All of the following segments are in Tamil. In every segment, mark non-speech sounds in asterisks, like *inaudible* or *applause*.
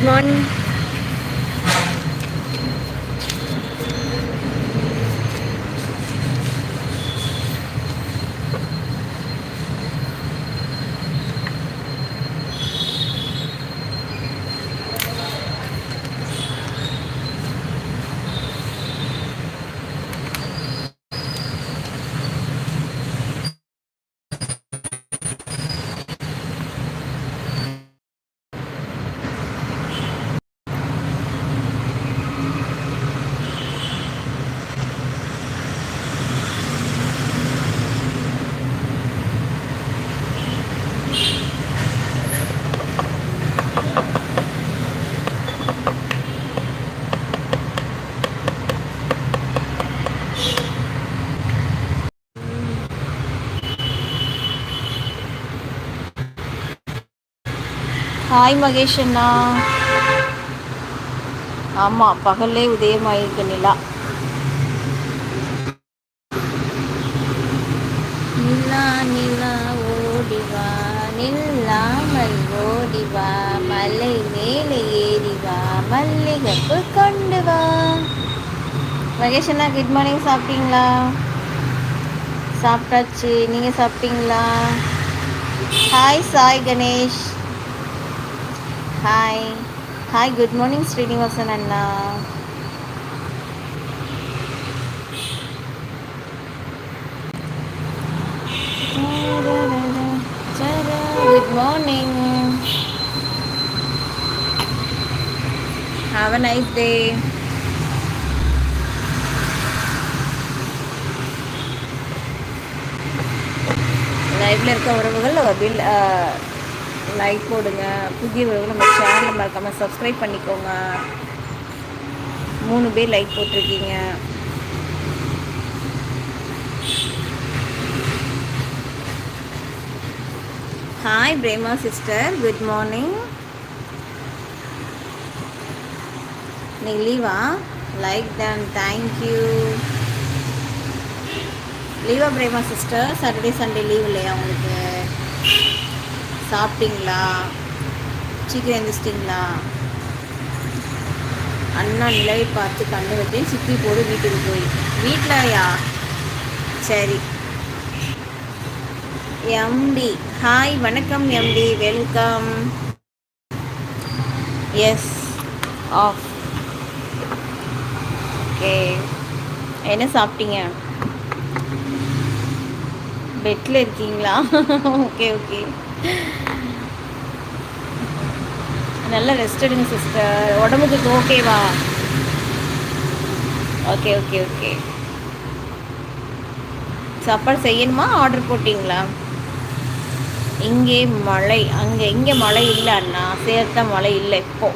குட் மார்னிங் ஹாய் மகேஷ் அண்ணா. ஆமாம் பகல்லே உதயமாயிருக்கு நிலா. நிலா நிலா ஓடிவா நில்லாமல் ஓடிவா மலை மேலே ஏறிவா மல்லிகப்பு கொண்டு வா. மகேஷ் அண்ணா குட் மார்னிங் சாப்பிட்டீங்களா? சாப்பிட்டாச்சு. நீங்கள் சாப்பிட்டீங்களா? Hi Sai Ganesh hi hi good morning Srinivasan Anna good morning have a nice day லைவ்ல இருக்க உறவுகள் பில் லைக் போடுங்க. புதிய உறவு நம்ம சேனலை மறக்காமல் சப்ஸ்கிரைப் பண்ணிக்கோங்க. மூணு பேர் லைக் போட்டிருக்கீங்க. Hi Prema sister good morning நீங்கள் லீவா லைக் டன் தேங்க்யூ லீவா Prema sister Saturday Sunday leave இல்லையா உங்களுக்கு? சாப்பிட்டீங்களா? சீக்கிரம் எழுந்திரிச்சிட்டிங்களா அண்ணா நிலவை பார்த்து கண்ணு வச்சேன் சித்தி போடு வீட்டுக்கு போய். வீட்டிலயா சரி. எம்டி ஹாய் வணக்கம் MD welcome yes off okay என்ன சாப்பிட்டீங்க? பெட்டில் இருக்கீங்களா? *laughs* ஓகே ஓகே நல்லா ரெஸ்ட் எடுங்க சிஸ்டர் உடம்புக்கு ஓகேவா ஓகே ஓகே ஓகே சாப்பாடு செய்யணுமா? ஆர்டர் போட்டிங்களா? இங்கே மழை. அங்கே இங்கே மழை இல்லை அண்ணா. சேர்த்த மழை இல்லை இப்போ.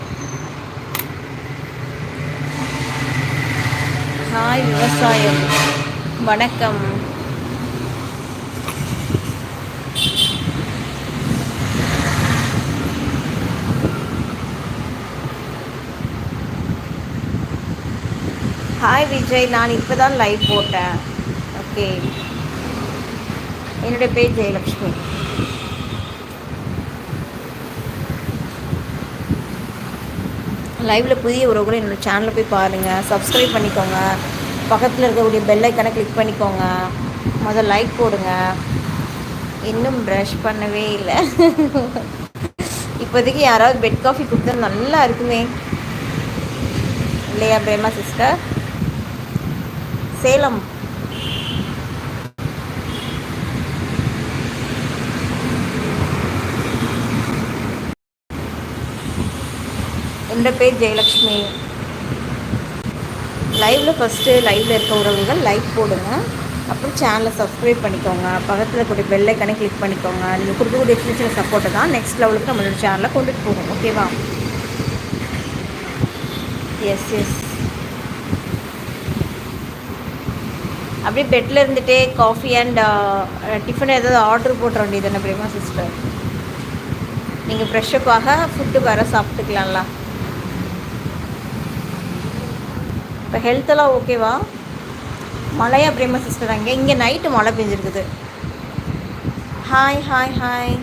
ஹாய் விவசாயம். வணக்கம். ஹாய் விஜய் நான் இப்போ தான் லைவ் போட்டேன். ஓகே என்னுடைய பேர் ஜெயலக்ஷ்மி லைவில் புதிய உறவுகளை என்னோடய சேனலில் போய் பாருங்கள் சப்ஸ்கிரைப் பண்ணிக்கோங்க. பக்கத்தில் இருக்கக்கூடிய பெல்லைக்கனை கிளிக் பண்ணிக்கோங்க. முதல் லைக் போடுங்க. இன்னும் ப்ரஷ் பண்ணவே இல்லை. இப்போதைக்கு யாராவது பெட் காஃபி கொடுத்தா நல்லா இருக்குமே. இல்லையா பிரேமா சிஸ்டர் சேலம். என்னோட பேர் ஜெயலக்ஷ்மி. லைவில் ஃபஸ்ட்டு லைவில் இருக்க உறவுகள் லைக் போடுங்க. அப்புறம் சேனலை சப்ஸ்கிரைப் பண்ணிக்கோங்க. பக்கத்தில் கூடிய பெல்லைக்கனை கிளிக் பண்ணிக்கோங்க. நீங்கள் கொடுக்கக்கூடிய சின்ன சின்ன தான் நெக்ஸ்ட் லெவலுக்கு நம்மளோட சேனலை கொண்டுட்டு போகும். ஓகேவா எஸ் எஸ் அப்படியே பெட்டில் இருந்துகிட்டே காஃபி அண்ட் டிஃபன் ஏதாவது ஆர்டர் போட்டுற வேண்டியது என்ன பிரியமா சிஸ்டர் நீங்கள் ஃப்ரெஷ்ஷப்பாக ஃபுட்டு வர சாப்பிட்டுக்கலாம்ல. இப்போ ஹெல்த்தெல்லாம் ஓகேவா மழையா பிரேமா சிஸ்டர் அங்கே இங்கே நைட்டு மழை பெஞ்சிருக்குது. ஹாய் ஹாய் ஹாய்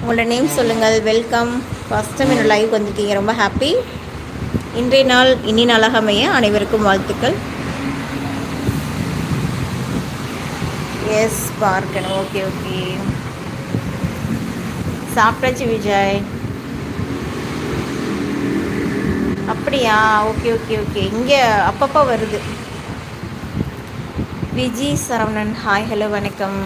உங்களோட நேம் சொல்லுங்கள். வெல்கம் ஃபஸ்ட் டைம் என்னோடய லைவ் வந்திருக்கீங்க. ரொம்ப ஹாப்பி இன்றைய நாள் இனி நாளாக அமைய அனைவருக்கும் வாழ்த்துக்கள். எஸ் பார்க்கணும். ஓகே ஓகே சாப்பிட்டாச்சு விஜய். அப்படியா? ஓகே ஓகே ஓகே இங்கே அப்பப்போ வருது. விஜி சரவணன் ஹாய் ஹலோ வணக்கம்.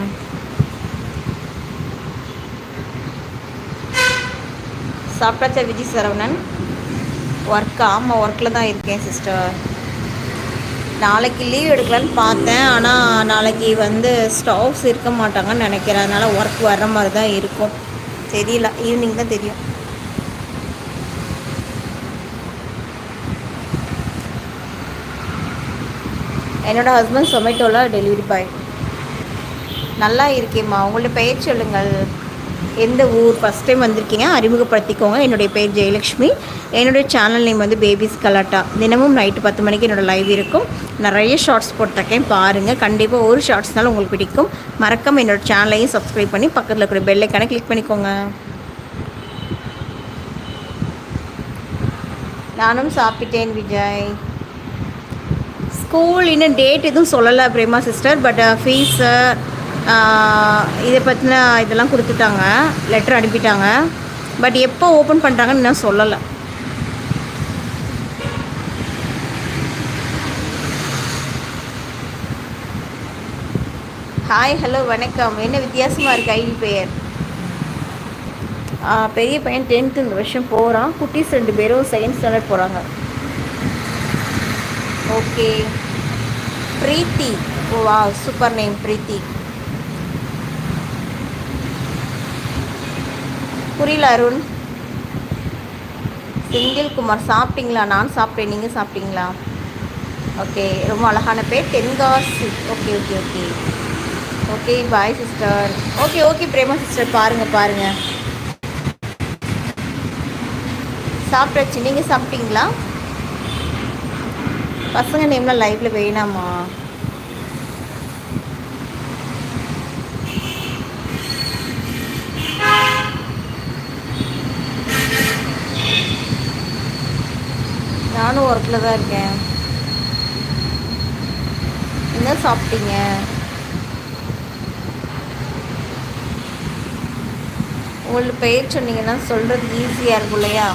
சாப்பிட்டாச்சா விஜி சரவணன்? ஒர்க் ஆமாம் ஒர்க்கில் தான் இருக்கேன் சிஸ்டர் நாளைக்கு லீவ் எடுக்கலான்னு பார்த்தேன். ஆனால் நாளைக்கு வந்து ஸ்டாஃப்ஸ் இருக்க மாட்டாங்கன்னு நினைக்கிறேன். அதனால் ஒர்க் வர்ற மாதிரி தான் இருக்கும். தெரியல. ஈவினிங் தான் தெரியும். என்னோடய ஹஸ்பண்ட் சொமேட்டோவில் டெலிவரி பாய் நல்லா இருக்கேம்மா. உங்கள்ட்ட பெயர் சொல்லுங்கள். எந்த ஊர் ஃபஸ்ட் டைம் வந்திருக்கீங்க அறிமுகப்படுத்திக்கோங்க. என்னுடைய பேர் ஜெயலக்ஷ்மி. என்னுடைய சேனல் நேம் வந்து பேபிஸ் கலாட்டா தினமும் நைட்டு பத்து மணிக்கு என்னோடய லைவ் இருக்கும். நிறைய ஷார்ட்ஸ் போட்டிருக்கேன் பாருங்கள் கண்டிப்பாக ஒரு ஷார்ட்ஸ்னாலும் உங்களுக்கு பிடிக்கும். மறக்காமல் என்னோடய சேனலையும் சப்ஸ்கிரைப் பண்ணி பக்கத்தில் இருக்கிற பெல்லைக்கான கிளிக் பண்ணிக்கோங்க. நானும் சாப்பிட்டேன் விஜய். ஸ்கூல் இன்னும் டேட் எதுவும் சொல்லலை பிரேமா சிஸ்டர் பட் ஃபீஸு இதை பற்றின இதெல்லாம் கொடுத்துட்டாங்க. லெட்டர் அனுப்பிட்டாங்க. பட் எப்போ ஓப்பன் பண்ணுறாங்கன்னு இன்னும் சொல்லலை. ஹாய் ஹலோ வணக்கம். என்ன வித்தியாசமாக இருக்குது ஐடி பெயர்? பெரிய பையன் டென்த்து இந்த வருஷம் போகிறான் குட்டீஸ் ரெண்டு பேரும் செகண்ட் ஸ்டாண்டர்ட் போகிறாங்க ஓகே ப்ரீத்தி. ஓ வா சூப்பர் நேம் ப்ரீத்தி. புரியல அருண். செந்தில் குமார் சாப்பிட்டீங்களா? நான் சாப்பிட்டேன். நீங்கள் சாப்பிட்டீங்களா? ஓகே ரொம்ப அழகான பேர். Tenkasi. Okay okay okay okay bye sister okay okay Prema sister பாருங்கள் பாருங்கள் சாப்பிட்டாச்சு. நீங்கள் சாப்பிட்டீங்களா? பசங்க நேம்லாம் லைஃப்பில் வேணாமா? நானும் ஒர்க்கில் தான் இருக்கேன். என்ன சாப்பிட்டீங்க? உங்களுக்கு பெயர் சொன்னீங்கன்னா சொல்கிறது ஈஸியாக இருக்கும் இல்லையா?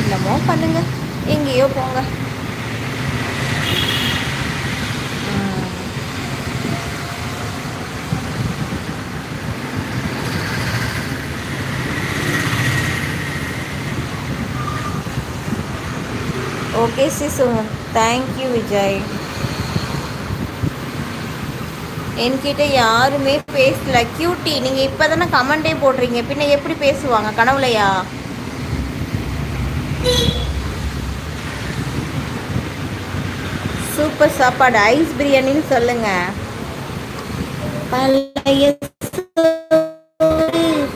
என்னமோ பண்ணுங்கள் எங்கேயோ போங்க. ஓகே சிசு தேங்க்யூ விஜய் என்கிட்ட யாருமே பேசல. கியூட்டி நீங்கள் இப்போ தானே கமெண்டே போடுறீங்க. பின்ன எப்படி பேசுவாங்க? கனவுலையா? சூப்பர் சாப்பாடு. ஐஸ் பிரியாணின்னு சொல்லுங்க. பழைய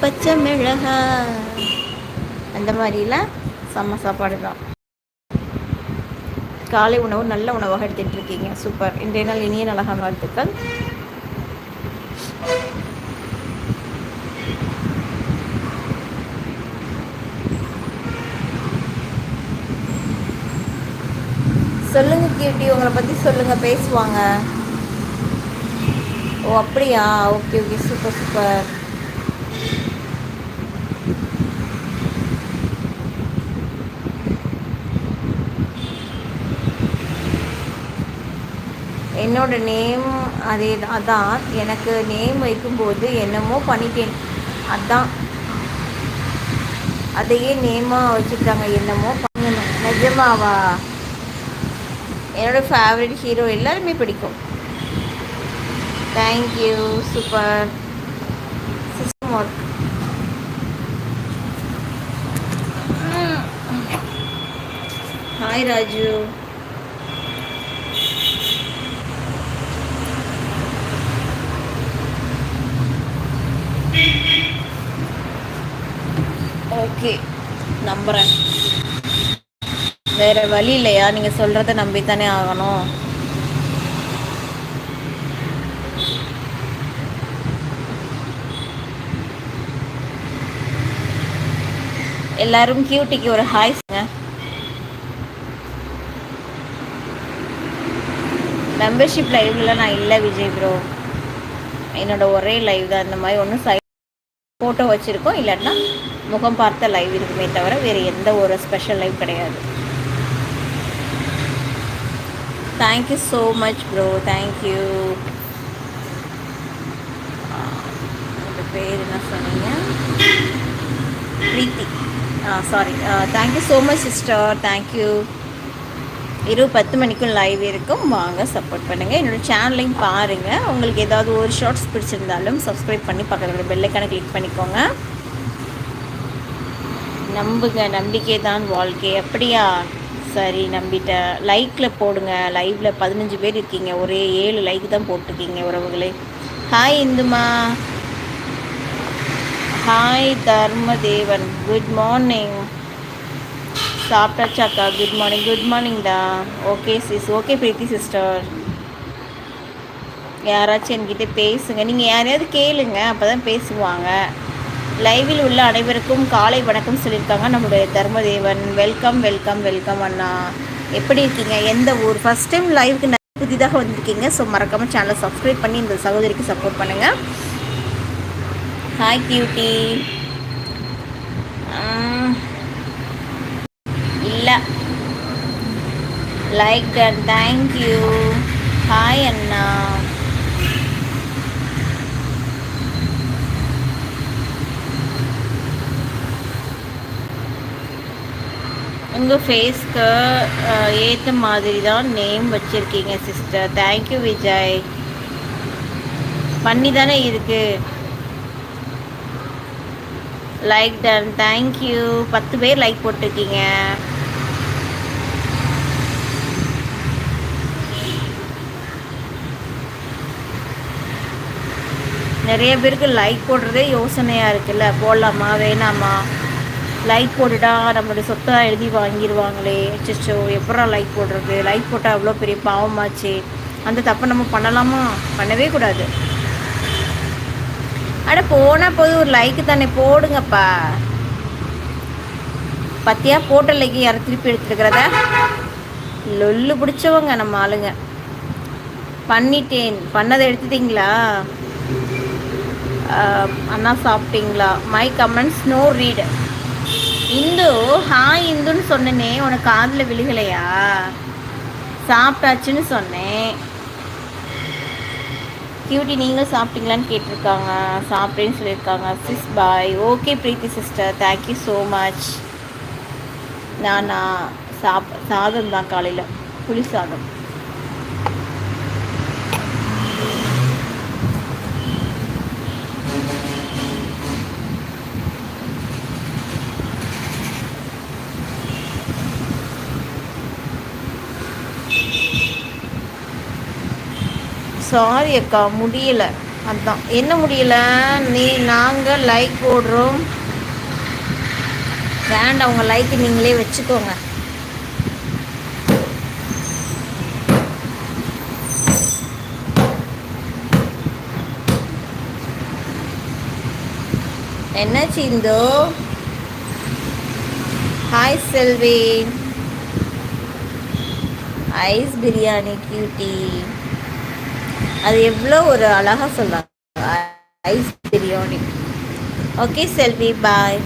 பச்சை மிளகா அந்த மாதிரிலாம் செம்ம சாப்பாடு தான் காலை உணவு நல்ல உணவாக எடுத்துகிட்டு இருக்கீங்க சூப்பர். இன்றைய நாள் இனிய நலகான வாழ்த்துக்கள். சொல்லுங்க கியூட்டி உங்களை பற்றி சொல்லுங்க பேசுவாங்க. ஓ அப்படியா? Okay okay. Super super. என்னோட நேம் அதே அதான் எனக்கு நேம் வைக்கும்போது என்னமோ பண்ணிட்டேன். அதான். அதையே நேமாக வச்சுட்டாங்க என்னமோ பண்ணணும். நிஜமாவா? என்னோடய ஃபேவரட் ஹீரோ எல்லாருமே பிடிக்கும். Thank you super system work hi Raju okay நம்புகிறேன் வேற வழி இல்லையா? நீங்கள் சொல்கிறத நம்பித்தானே ஆகணும். எல்லாரும் கியூட்டிக்கு ஒரு ஹாய் மெம்பர்ஷிப் லைவ்ல நான் இல்லை விஜய் ப்ரோ என்னோட ஒரே லைவ் தான். இந்த மாதிரி ஒன்றும் சை ஃபோட்டோ வச்சுருக்கோம். இல்லாட்டினா முகம் பார்த்த லைவ் இருக்குமே தவிர வேறு எந்த ஒரு ஸ்பெஷல் லைவ் கிடையாது. Thank you so much bro thank you உங்கள் பேர் என்ன சொன்னீங்க? ப்ரீத்தி. ஆ sorry thank you so much sister thank you இரவு பத்து மணிக்கும் லைவ் இருக்கும். வாங்க சப்போர்ட் பண்ணுங்கள் என்னோடய சேனலையும் பாருங்கள் உங்களுக்கு ஏதாவது ஒரு ஷார்ட்ஸ் பிடிச்சிருந்தாலும் சப்ஸ்கிரைப் பண்ணி பக்கத்தில் பெல்லைக்கான கிளிக் பண்ணிக்கோங்க. நம்புங்க நம்பிக்கை தான் வாழ்க்கை. அப்படியா? சரி நம்பிட்டேன் லைக்கில் போடுங்க. லைவில் பதினஞ்சு பேர் இருக்கீங்க. ஒரே ஏழு லைக் தான் போட்டிருக்கீங்க உறவுகளே. ஹாய் இந்துமா. ஹாய் தர்மதேவன். குட் மார்னிங் சாப்பிட்டாச்சாக்கா good morning good மார்னிங்டா okay sis okay Preethi sister யாராச்சும் என்கிட்ட பேசுங்க. நீங்கள் யாரையாவது கேளுங்க. அப்போ தான் பேசுவாங்க. லைவில் உள்ள அனைவருக்கும் காலை வணக்கம் சொல்லியிருக்காங்க. நம்மளுடைய தர்மதேவன். வெல்கம் வெல்கம் வெல்கம் அண்ணா. எப்படி இருக்கீங்க? எந்த ஊர்? ஃபஸ்ட் டைம் லைவுக்கு புதிதாக வந்திருக்கீங்க. ஸோ மறக்காமல் சேனலை சப்ஸ்கிரைப் பண்ணி இந்த சகோதரிக்கு சப்போர்ட் பண்ணுங்கள் ஹாய் கியூட்டி இல்லை. Like done thank you hi அண்ணா. உங்கள் ஃபேஸ்க்கு ஏற்ற மாதிரி தான் நேம் வச்சுருக்கீங்க சிஸ்டர் தேங்க்யூ விஜய். பண்ணி தானே இருக்குது லைக் டன் தேங்க்யூ பத்து பேர் லைக் போட்டிருக்கீங்க. நிறைய பேருக்கு லைக் போடுறதே யோசனையாக இருக்குல்ல. போடலாமா? வேணாமா? லைட் போட்டுட்டா நம்மளுடைய சொத்தை எழுதி வாங்கிடுவாங்களே அச்சோ எப்படா லைட் போடுறது? லைட் போட்டால் அவ்வளோ பெரிய பாவமாச்சு. அந்த தப்பை நம்ம பண்ணலாமா? பண்ணவே கூடாது. அட போனால் போது ஒரு லைக்கு தானே. போடுங்கப்பா. பத்தியா? போட்ட லைக்கு யாரும் திருப்பி எடுத்துருக்கிறத? லொல்லு பிடிச்சவங்க நம்ம ஆளுங்க. பண்ணிட்டேன். பண்ணதை எடுத்துட்டீங்களா? அண்ணா சாப்பிட்டீங்களா? My comments no read Indhu hi இந்துன்னு சொன்னனே உனக்கு காதில் விழுகலையா? சாப்பிட்டாச்சுன்னு சொன்னேன் கியூட்டி நீங்கள் சாப்பிட்டீங்களான்னு கேட்டிருக்காங்க. சாப்பிட்டேன்னு சொல்லியிருக்காங்க. Sis bye okay Preethi sister thank you so much நானா சாப் சாதம் தான் காலையில். புளி சாதம். சாரி அக்கா முடியலை. அதுதான் என்ன முடியல? நீ நாங்கள் லைக் போடுறோம். வேண்டாம் உங்கள் லைக் நீங்களே வச்சுக்கோங்க. என்ன சிந்தோ hi Selvi ice biryani cutie அது எவ்வளோ ஒரு அழகாக சொல்லலாம் ice biryani okay Selvi bye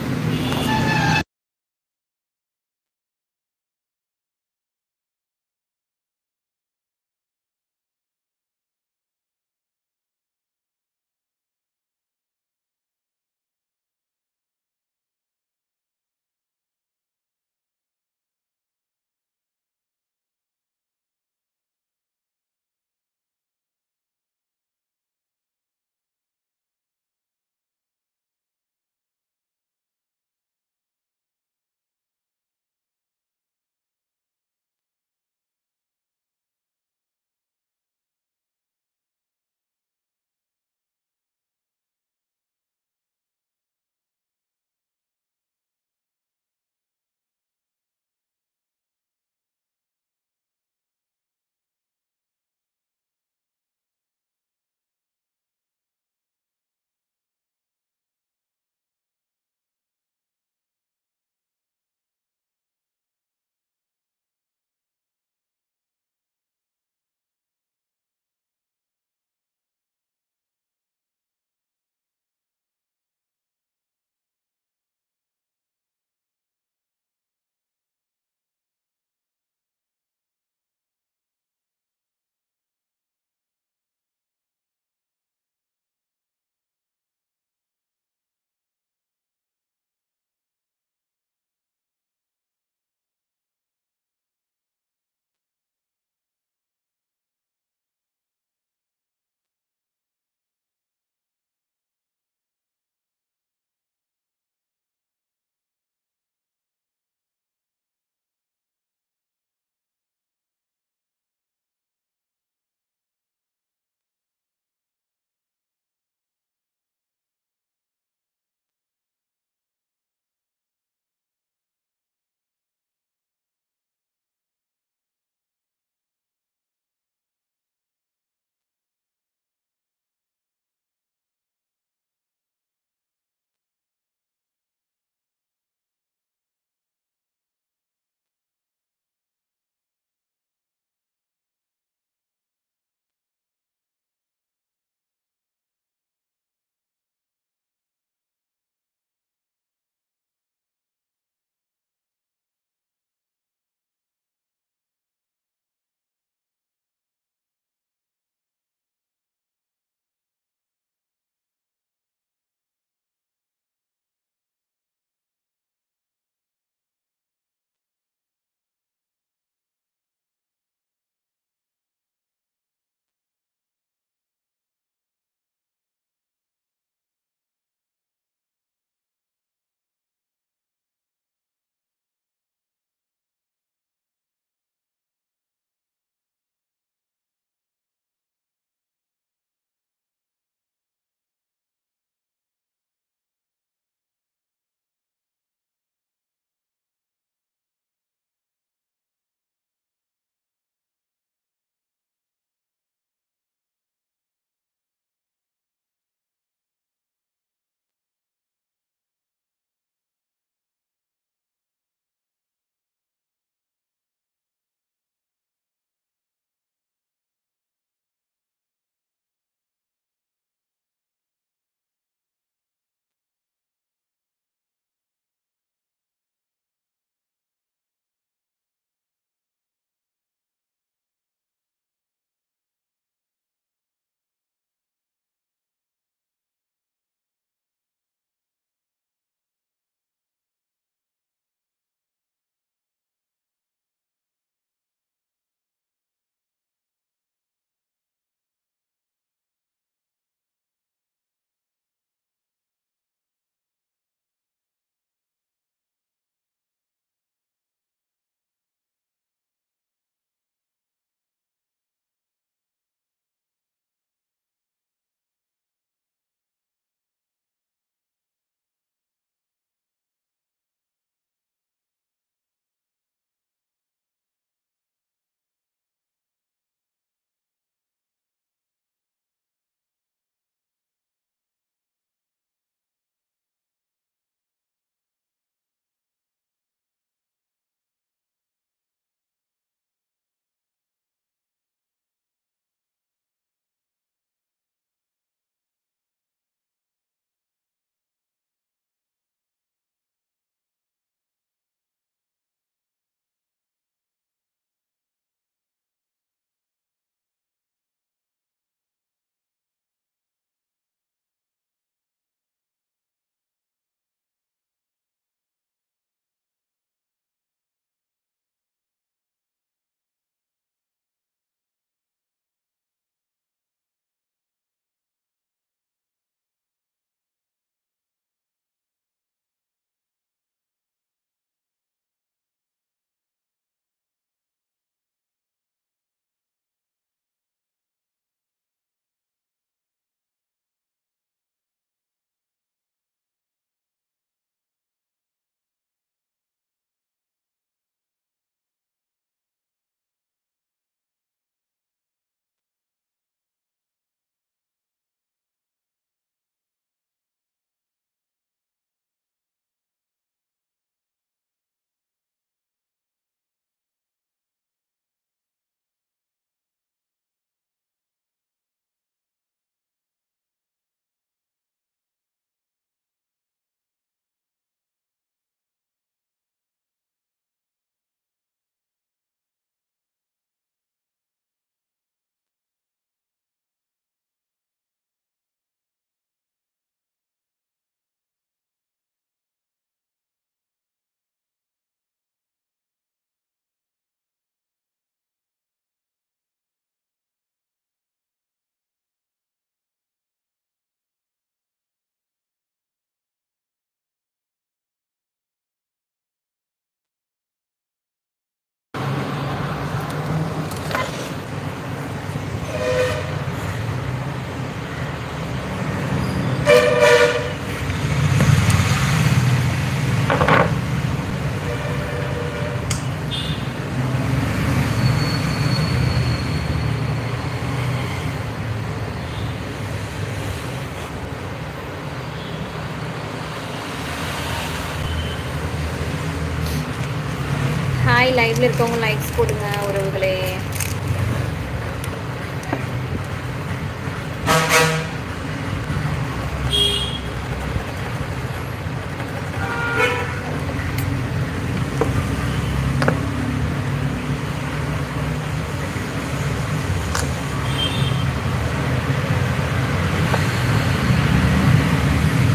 லைவ்ல இருக்கவங்க லைக்ஸ் போடுங்க உறவுகளே.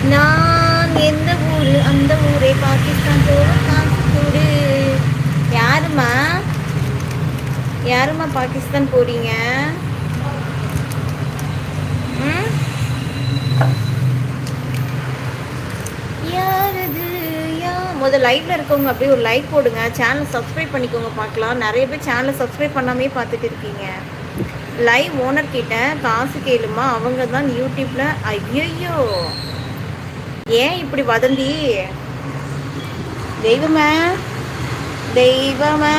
நான் எந்த ஊரு? அந்த ஊரே பாகிஸ்தான் போற காசு யாருமா யாருமா பாகிஸ்தான் போறீங்க? ம்? யாரது? யா? முதல் லைவ்ல இருக்கவங்க அப்படியே ஒரு லைக் போடுங்க. சேனல் சப்ஸ்கிரைப் பண்ணிக்கோங்க பார்க்கலாம். நிறைய பேர் சேனலை சப்ஸ்கிரைப் பண்ணாமே பார்த்துட்டு இருக்கீங்க. லைவ் ஓனர் கிட்ட காசு கேளுமா? அவங்க தான் யூடியூப்ல ஐயோ ஏன் இப்படி வதந்தி? தெய்வமே. தெய்வமே.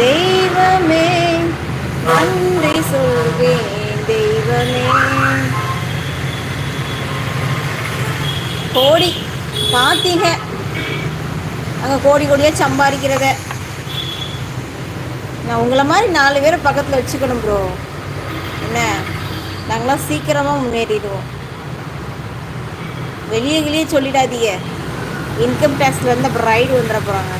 தெய்வமே நன்றி சொல்வேன் தெய்வமே கோடி பார்த்தீங்க அங்கே கோடி கோடியாக சம்பாதிக்கிறத. நான் உங்களை மாதிரி நாலு பேரை பக்கத்தில் வச்சுக்கணும் ப்ரோ என்ன? நாங்களாம் சீக்கிரமாக முன்னேறிடுவோம். வெளியே வெளியே சொல்லிடாதீங்க. இன்கம் டேக்ஸில் இருந்து அப்புறம் ரைடு வந்துட போகிறாங்க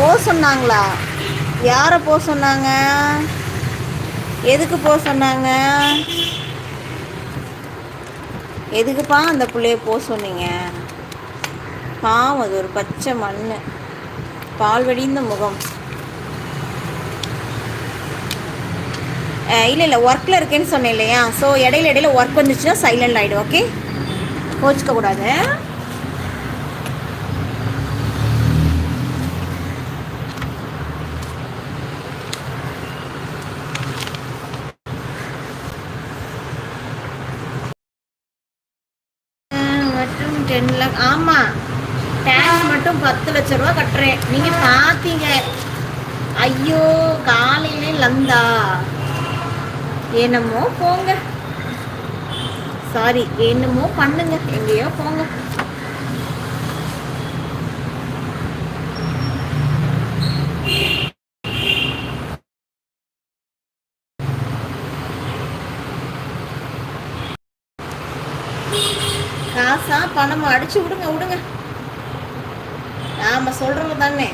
போக சொன்னாங்களா? யாரை போக சொன்னாங்க? எதுக்கு போக சொன்னாங்க? எதுக்குப்பா அந்த பிள்ளைய போக சொன்னீங்க? பாவம் அது ஒரு பச்சை மண் பால் வடிந்த முகம். இல்லை இல்லை ஒர்க்கில் இருக்கேன்னு சொன்னேன் இல்லையா? ஸோ இடையில இடையில ஒர்க் வந்துச்சுன்னா சைலண்ட் ஆகிடும் ஓகே கோச்சிக்க கூடாது டென் லேக் ஆமாம் டேக்ஸ் மட்டும் பத்து லட்ச ரூபா கட்டுறேன். நீங்கள் பார்த்தீங்க ஐயோ காலையிலே லந்தா. என்னமோ போங்க. சாரி என்னமோ பண்ணுங்க. எங்கேயோ போங்க. காசா பணமா அடிச்சு விடுங்க விடுங்க. நாம சொல்றது தானே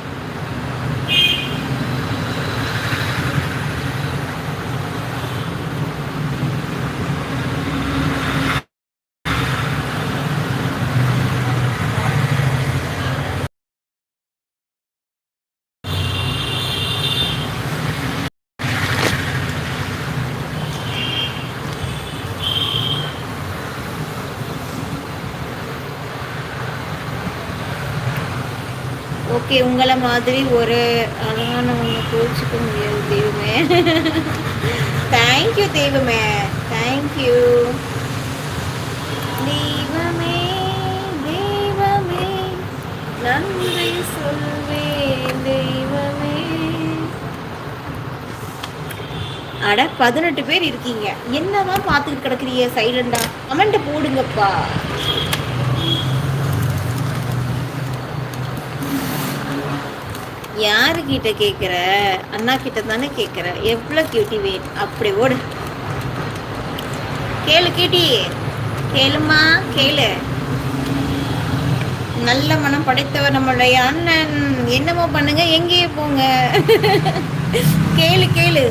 ஓகே உங்களை மாதிரி ஒரு அழகான ஒன்று கோச்சிக்க முடியாது தெய்வமே. தேங்க்யூ தெய்வமே. தேங்க்யூ தெய்வமே தெய்வமே நன்றி சொல்வேன் தெய்வமே. அட பதினெட்டு பேர் இருக்கீங்க. என்னதான் பார்த்துட்டு கிடக்குறீங்க சைலண்டா கமெண்ட் போடுங்கப்பா. யாருக்கிட்ட கேட்குற அண்ணா கிட்ட தானே கேட்குற எவ்வளோ கியூட்டி வெயிட் அப்படி ஓடு. கேளு கியூட்டி கேளுமா கேளு. நல்ல மனம் படைத்தவர் நம்மளுடைய அண்ணன். என்னமோ பண்ணுங்க எங்கேயே போங்க. *laughs* கேளு கேளு.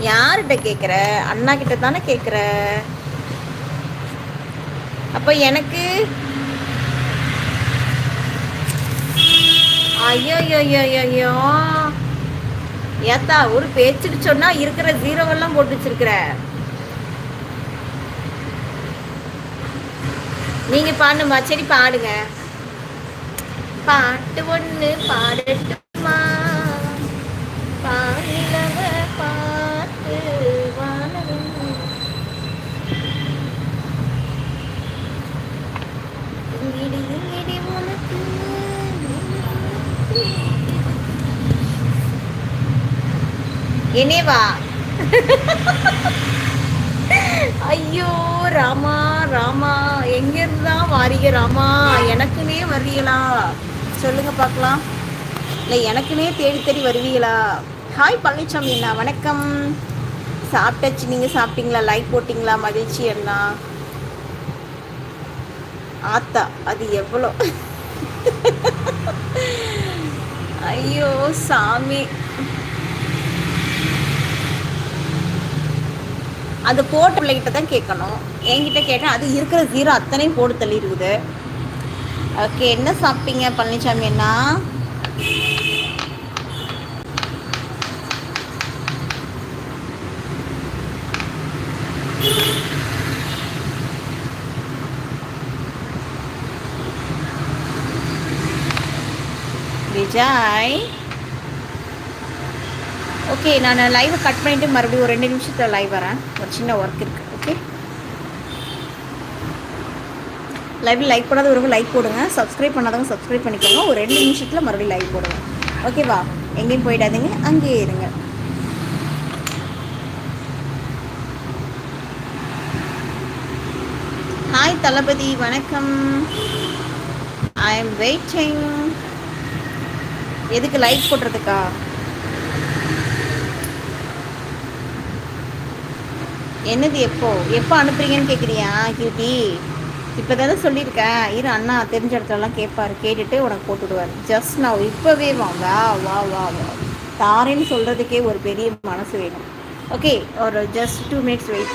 யார்கிட்ட கேட்குற அண்ணா கிட்ட தானே கேட்குற அப்போ எனக்கு ஐயோ ஐயோ ஐயோ ஏத்தா ஒரு பேச்சுக்கு சொன்னா இருக்கிற ஜீரோவெல்லாம் போட்டு வச்சிருக்கிற. நீங்க பாடுமா? சரி பாடுங்க. பாட்டு ஒன்று பாடட்டும். என்னேவா ஐயோ ராமா ராமா எங்கேருந்து தான் வாரீங்க ராமா? எனக்குனே வருவீங்களா சொல்லுங்க பார்க்கலாம் இல்லை எனக்குனே தேடி தேடி வருவீங்களா ஹாய் பழனிசாமி அண்ணா வணக்கம். சாப்பிட்டாச்சு. நீங்கள் சாப்பிட்டீங்களா? லைக் போட்டிங்களா? மகிழ்ச்சி அண்ணா. ஆத்தா அது எவ்வளோ? ஐயோ சாமி. அது போட்ட பிள்ளைகிட்ட தான் கேட்கணும். என்கிட்ட கேட்டால் அது இருக்கிற ஜீரோ அத்தனையும் போட்டு தள்ளி இருக்குது ஓகே என்ன சாப்பிட்டீங்க பழனிசாமி அண்ணா? விஜய்? ஓகே நான் லைவை கட் பண்ணிவிட்டு மறுபடியும் ஒரு ரெண்டு நிமிஷத்தில் லைவ் வரேன். ஒரு சின்ன ஒர்க் இருக்குது ஓகே லைவில் லைக் போடாத ஒரு லைக் போடுங்க. சப்ஸ்கிரைப் பண்ணாதவங்க சப்ஸ்கிரைப் பண்ணிக்கோங்க. ஒரு ரெண்டு நிமிஷத்தில் மறுபடியும் லைவ் போடுங்க. ஓகேவா எங்கேயும் போயிடாதீங்க. அங்கேயே இருங்க. ஹாய் தளபதி. வணக்கம். ஐ எம் வெயிட்டிங் எதுக்கு லைக் போடுறதுக்கா? என்னது எப்போ? எப்போ அனுப்புறீங்கன்னு கேட்குறியா கியூட்டி இப்போ தானே சொல்லியிருக்கேன். இரு அண்ணா தெரிஞ்ச இடத்துலலாம் கேட்பாரு கேட்டுட்டு உனக்கு போட்டுடுவார் ஜஸ்ட் நான் இப்போவே வா. வா வா வா வா. தாரேன்னு சொல்கிறதுக்கே ஒரு பெரிய மனசு வேணும். ஓகே ஒரு ஜஸ்ட் டூ மினிட்ஸ் வெயிட்